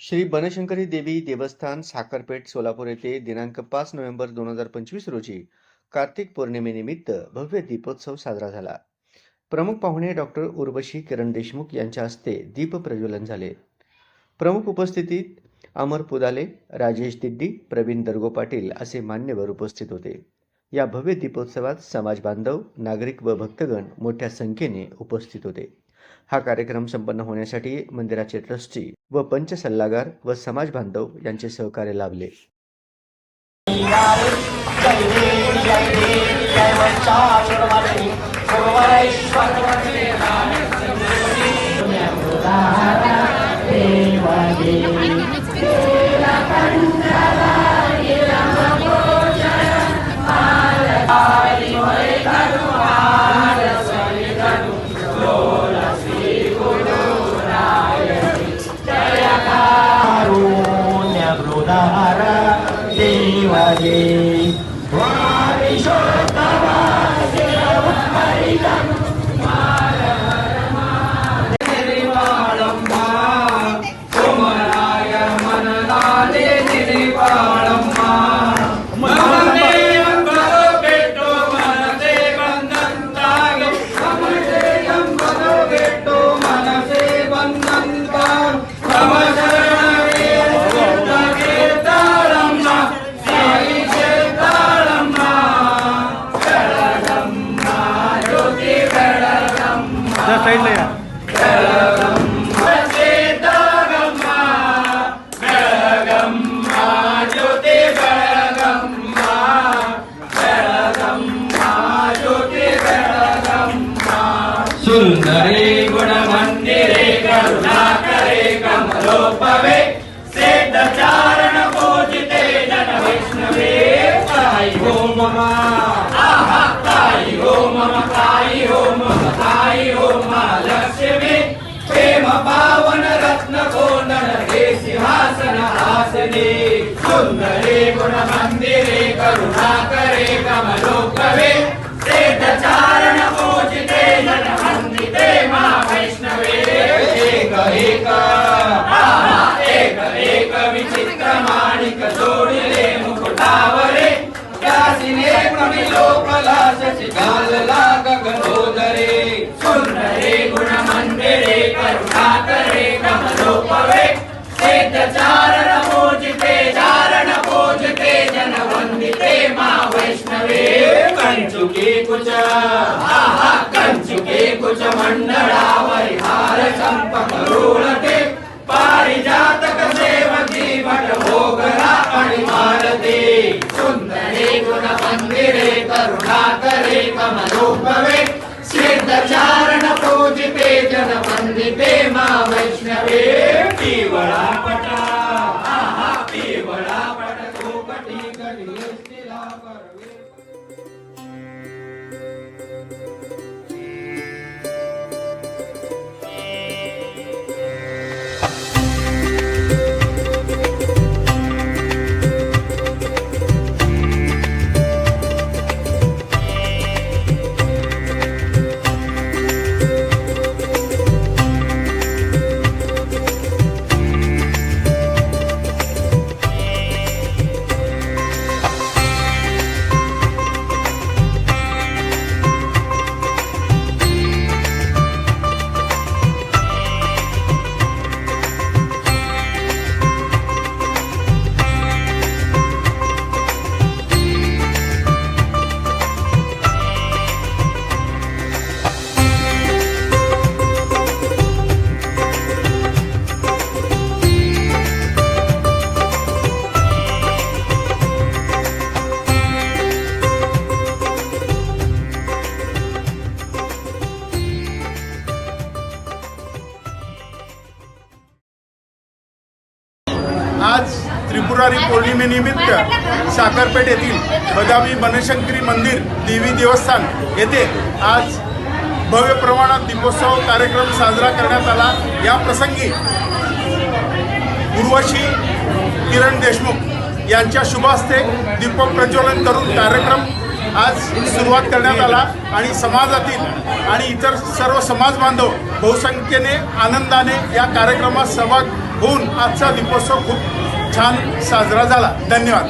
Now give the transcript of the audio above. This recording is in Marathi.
श्री बनशंकरी देवी देवस्थान साखरपेठ सोलापूर येथे दिनांक पाच नोव्हेंबर दोन हजार पंचवीस रोजी कार्तिक पौर्णिमेनिमित्त भव्य दीपोत्सव साजरा झाला. प्रमुख पाहुणे डॉक्टर उर्वशी किरण देशमुख यांच्या हस्ते दीप प्रज्वलन झाले. प्रमुख उपस्थितीत अमर पुदाले राजेश दिड्डी प्रवीण दर्गो पाटील असे मान्यवर उपस्थित होते. या भव्य दीपोत्सवात समाज बांधव नागरिक व भक्तगण मोठ्या संख्येने उपस्थित होते. हा कार्यक्रम संपन्न होण्यासाठी मंदिराचे ट्रस्टी व पंच सल्लागार व समाज बांधव यांचे सहकार्य लाभले कारुण्यवृदार सुंदरे गुणमंदिरे करुणाकरे कमलोपवे सेट चारण पूजिते जन वैष्णवे ताई हो मम। आहा ताई हो मम ताई हो मम ताई हो महालक्ष्मी प्रेम पावन रत्न कोंदण हे सिंहासन आसने सुंदरे गुणमंदिरे करुणाकरे कमलोपवे विचित्र माणिक जोडिले मुकुटावरे. त्यासिने कविलोकला घालला गगनोदरे सुंदरे गुण गुणमंदिरे करुणाकरे कमलोपवे सेट चारण पूजिते चारण पूजते जन वंदिते मा वैष्णवे. कंचुके कुच आहा कंचुके कुच मंडळावरी हार चंपक रुळते. करुणाकरे कमलोपवे सिद्ध चारण पूजिते जन वंदिते मा वैष्णवे पिवळा पटा आहा पिवळा पट कोकटी कडी आज त्रिपुरारी पौर्णिमेनिमित्त साखरपेठ येथील बदामी बनशंकरी मंदिर देवी देवस्थान येथे आज भव्य प्रमाणात दीपोत्सव कार्यक्रम साजरा करण्यात आला. या प्रसंगी उर्वशी किरण देशमुख यांच्या शुभ हस्ते दीपक प्रज्वलन करून कार्यक्रम आज सुरुवात करण्यात आला आणि समाजातील आणि इतर सर्व समाज बांधव बहुसंख्येने आनंदाने या कार्यक्रमात सहभाग होऊन आजचा दीपोत्सव खूप छान साजरा झाला. धन्यवाद.